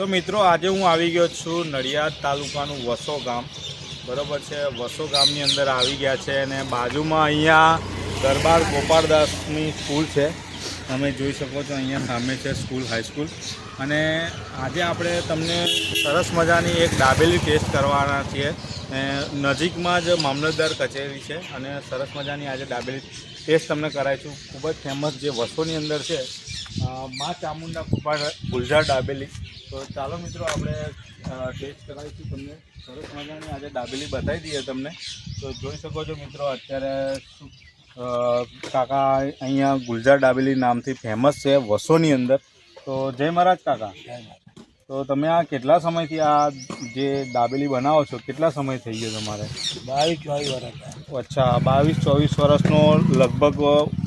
તો મિત્રો, આજે હું આવી ગયો છું નડિયાદ તાલુકાનું વસો ગામ. બરાબર છે, વસો ગામની અંદર આવી ગયા છે અને બાજુમાં અહીંયા દરબાર ગોપાળદાસની સ્કૂલ છે. તમે જોઈ શકો છો અહીંયા સામે છે સ્કૂલ હાઈસ્કૂલ અને આજે આપણે તમને સરસ મજાની એક દાબેલી ટેસ્ટ કરવાના છીએ. નજીકમાં જ મામલતદાર કચેરી છે અને સરસ મજાની આજે દાબેલી ટેસ્ટ તમને કરાવીશું ખૂબ જ ફેમસ જે વસોની અંદર છે મા ચામુંડા કૃપા ગુલઝાર દાબેલી. તો ચાલો મિત્રો આપણે ટેસ્ટ કરાવીશું તમને. સરસ મજાની આજે દાબેલી બતાવી દઈએ તમને. તો જોઈ શકો છો મિત્રો અત્યારે કાકા અહીંયા ગુલજાર દાબેલી નામથી ફેમસ છે વસોની અંદર. તો જય મહારાજ કાકા. તો તમે આ કેટલા સમયથી આ જે દાબેલી બનાવો છો? કેટલા સમય થઈ ગયો તમારે? બાવીસ ચોવીસ વર્ષ અચ્છા બાવીસ ચોવીસ વર્ષનો લગભગ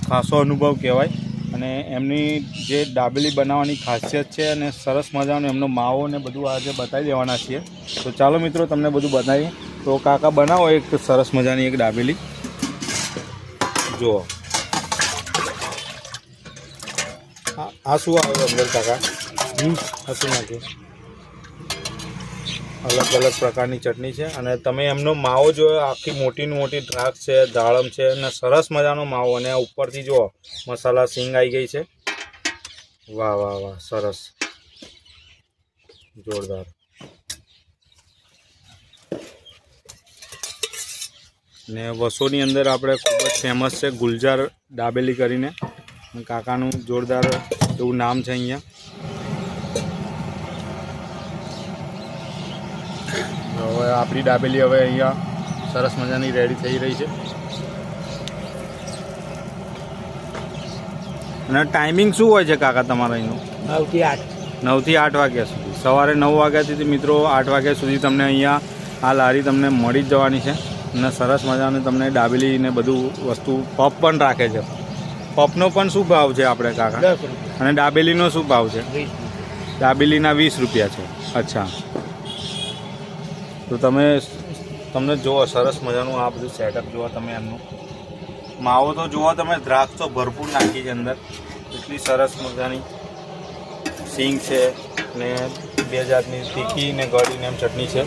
ખાસો અનુભવ કહેવાય. અને એમની જે દાબેલી બનાવવાની ખાસિયત છે અને સરસ મજાનો એમનો માવો ને બધું આજે બતાવી દેવાના છીએ. તો ચાલો મિત્રો, તમને બધું બતાવીએ. તો કાકા, બનાવો એક સરસ મજાની એક દાબેલી જુઓ. આ શું આવે અંદર કાકા. આ શું નાખ્યું અલગ અલગ પ્રકારની ચટણી છે. અને તમે એમનો માવો જોયો આખી મોટી મોટી દ્રાક્ષ છે, દાડમ છે, અને સરસ મજાનો માવો. અને ઉપરથી જુઓ, મસાલા સિંગ આવી ગઈ છે. વાહ વાહ વાહ, સરસ. જોરદાર. ને વસોની અંદર આપણે ખૂબ જ ફેમસ છે, ગુલજાર દાબેલી કરીને. કાકાનું જોરદાર એવું નામ છે અહીંયા. હવે આપણી ડાબેલી હવે અહીંયા સરસ મજાની રેડી થઈ રહી છે. અને ટાઈમિંગ શું હોય છે કાકા તમારા અહીંનું? નવથી આઠ. નવથી આઠ વાગ્યા સુધી. સવારે નવ વાગ્યાથી મિત્રો આઠ વાગ્યા સુધી તમને અહીંયા આ લારી તમને મળી જ જવાની છે. અને સરસ મજાની તમને ડાબેલી ને બધું વસ્તુ પપ પણ રાખે છે. પપનો પણ શું ભાવ છે આપણે કાકા? અને દાબેલીનો શું ભાવ છે? ડાબેલીના દાબેલીના વીસ રૂપિયા છે. અચ્છા. તો તમે તમને જુઓ સરસ મજાનું આ બધું સેટઅપ જુઓ તમે એમનું. માવો તો જુઓ તમે, દ્રાક્ષ તો ભરપૂર નાખી છે અંદર. એટલી સરસ મજાની સિંગ છે ને બે જાતની તીખી ને ગળીને એમ ચટણી છે.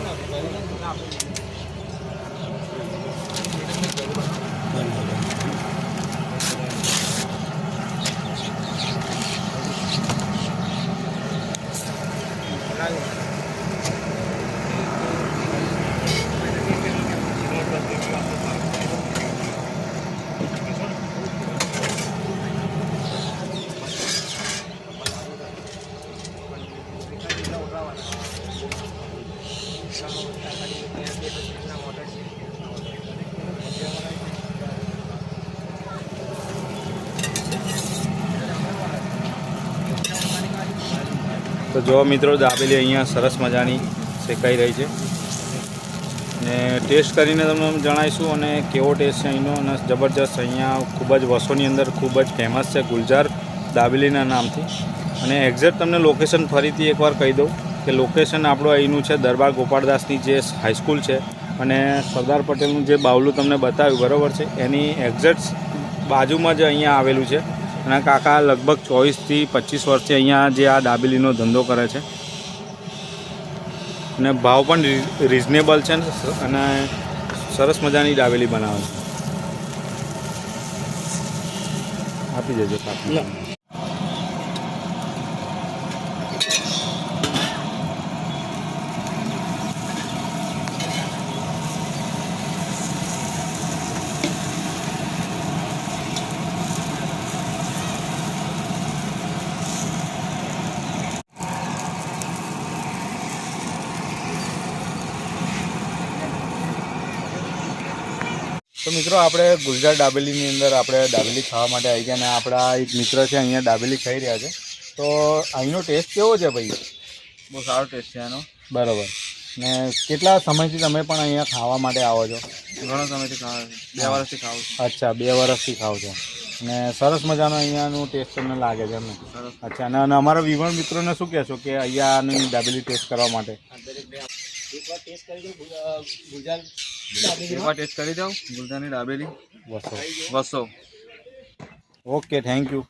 તો જો મિત્રો, દાબેલી અહીંયા સરસ મજાની શેકાઈ રહી છે. ને ટેસ્ટ કરીને તમને જણાવીશું અને કેવો ટેસ્ટ છે અહીંનો. અને જબરજસ્ત અહીંયા ખૂબ જ વસોની અંદર ખૂબ જ ફેમસ છે ગુલજાર દાબેલીના નામથી. અને એક્ઝેક્ટ તમને લોકેશન ફરીથી એકવાર કહી દઉં કે લોકેશન આપણું અહીંનું છે દરબાર ગોપાળદાસની જે હાઈસ્કૂલ છે. અને સરદાર પટેલનું જે બાવલું તમને બતાવ્યું, બરાબર છે? એની એક્ઝેક્ટ બાજુમાં જ અહીંયા આવેલું છે. અને કાકા લગભગ ચોવીસથી પચીસ વર્ષથી અહીંયા જે આ દાબેલીનો ધંધો કરે છે. અને ભાવ પણ રિઝનેબલ છે અને સરસ મજાની દાબેલી બનાવે છે. આપી દેજો કાકા તો મિત્રો આપણે ગુજરાત ડાબેલીની અંદર આપણે ડાબેલી ખાવા માટે આવી ગયા અને આપણા એક મિત્ર છે અહીંયા ડાબેલી ખાઈ રહ્યા છે. તો અહીંનો ટેસ્ટ કેવો છે ભાઈ? બહુ સારો ટેસ્ટ છે એનો બરાબર. ને કેટલા સમયથી તમે પણ અહીંયા ખાવા માટે આવો છો? ઘણો સમયથી ખાવા બે વર્ષથી ખાવ છું. અચ્છા બે વર્ષથી ખાવ છો. અને સરસ મજાનો અહીંયાનું ટેસ્ટ તમને લાગે છે એમને અચ્છા અને અને અમારા વિવણ મિત્રોને શું કહેશો કે અહીંયાની ડાબેલી ટેસ્ટ કરવા માટે? એકવાર ટેસ્ટ કરી ગુજરાત એકવાર ટેસ્ટ કરી દઉં ગુલજારની દાબેલી. બસો બસો ઓકે થેન્ક યુ.